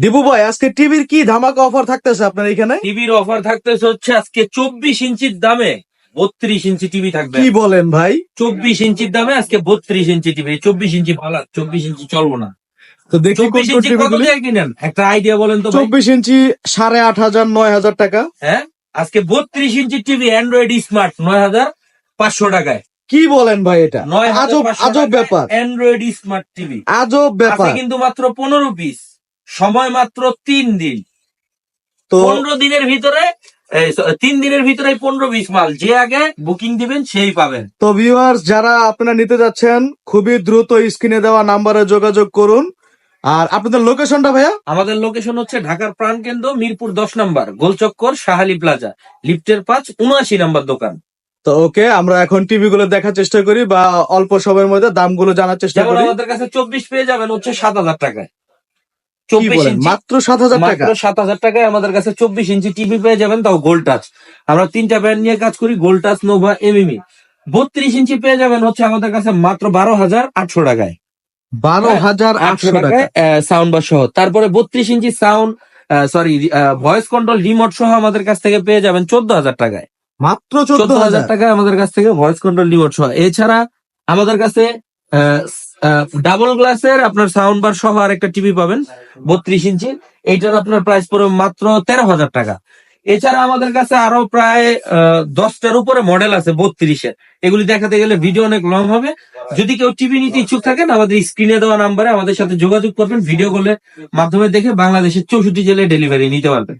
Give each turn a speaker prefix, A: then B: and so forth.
A: দিবু ভাই আজকে টিভির কি ধামাকা অফার থাকতেছে আপনার এখানে
B: টিভির অফার থাকতেছে হচ্ছে আজকে চব্বিশ ইঞ্চির দামে বত্রিশ ইঞ্চি টিভি থাকবে।
A: কি বলেন ভাই?
B: চব্বিশ ইঞ্চির দামে আজকে বত্রিশ ইঞ্চি টিভি চব্বিশ ইঞ্চি ভালো চব্বিশ ইঞ্চি চলবো না।
A: তো দেখি কোন
B: কিনেন? একটা আইডিয়া বলেন তো
A: চব্বিশ ইঞ্চি সাড়ে আট হাজার নয় হাজার টাকা।
B: হ্যাঁ? আজকে বত্রিশ ইঞ্চি টিভি অ্যান্ড্রয়েড স্মার্ট নয় হাজার পাঁচশো টাকায়।
A: কি বলেন ভাই এটা?
B: নয়
A: আজব আজব ব্যাপার।
B: Android smart TV.
A: আজব ব্যাপার।
B: কিন্তু মাত্র পনেরো পিস সময় মাত্র তিন দিন।
A: তো
B: পনেরো দিনের ভিতরে এই, তিন দিনের ভিতরে পনেরো বিশ মাল। যে আগে বুকিং দিবেন সেই পাবেন।
A: তো ভিউয়ার্স যারা আপনারা নিতে যাচ্ছেন খুবই দ্রুত স্ক্রিনে দেওয়া নাম্বারে যোগাযোগ করুন। আর আপনাদের লোকেশনটা ভাইয়া?
B: আমাদের লোকেশন হচ্ছে ঢাকার প্রাণকেন্দ্র মিরপুর দশ নম্বর গোলচক্কর শাহালি প্লাজা লিফটের পাঁচ উনআশি নম্বর দোকান।
A: তো ওকে আমরা এখন টিভি গুলো দেখার চেষ্টা করি বা অল্প সময়ের মধ্যে দামগুলো জানার চেষ্টা করি।
B: আমাদের কাছে চব্বিশ পেয়ে যাবেন হচ্ছে সাত হাজার টাকায়। চব্বিশ
A: মাত্র সাত হাজার টাকা?
B: সাত হাজার টাকায় আমাদের কাছে চব্বিশ ইঞ্চি টিভি পেয়ে যাবেন তাও গোল্ড টাচ আমরা তিনটা ব্র্যান্ড নিয়ে কাজ করি গোল্ড টাচ নোভা এমএমই বত্রিশ ইঞ্চি পেয়ে যাবেন হচ্ছে আমাদের কাছে মাত্র বারো হাজার আটশো টাকায়।
A: বারো হাজার
B: আটশো
A: টাকা
B: টাকায়। সাউন্ড বা সহ। তারপরে বত্রিশ inch sound sorry voice control remote সহ আমাদের কাছ থেকে পেয়ে যাবেন চোদ্দ হাজার টাকায়।
A: মাত্র
B: চোদ্দ হাজার? টাকায় আমাদের কাছ থেকে ভয়েস কন্ট্রোল রিমোট সহ। এছাড়া আমাদের কাছে ডাবল গ্লাসের আপনার সাউন্ড বার সহ আর একটা টিভি পাবেন, বত্রিশ ইঞ্চি। এইটার আপনার প্রাইস পড়বে মাত্র তেরো হাজার টাকা। এছাড়া আমাদের কাছে আরও প্রায় দশটার উপরে মডেল আছে বত্রিশের। এগুলি দেখাতে গেলে ভিডিও অনেক লং হবে। যদি কেউ টিভি নিতে ইচ্ছুক থাকেন, আমাদের স্ক্রিনে দেওয়া নাম্বারে আমাদের সাথে যোগাযোগ করবেন ভিডিও কলের মাধ্যমে দেখে বাংলাদেশের চৌষট্টি জেলায় ডেলিভারি নিতে পারবেন।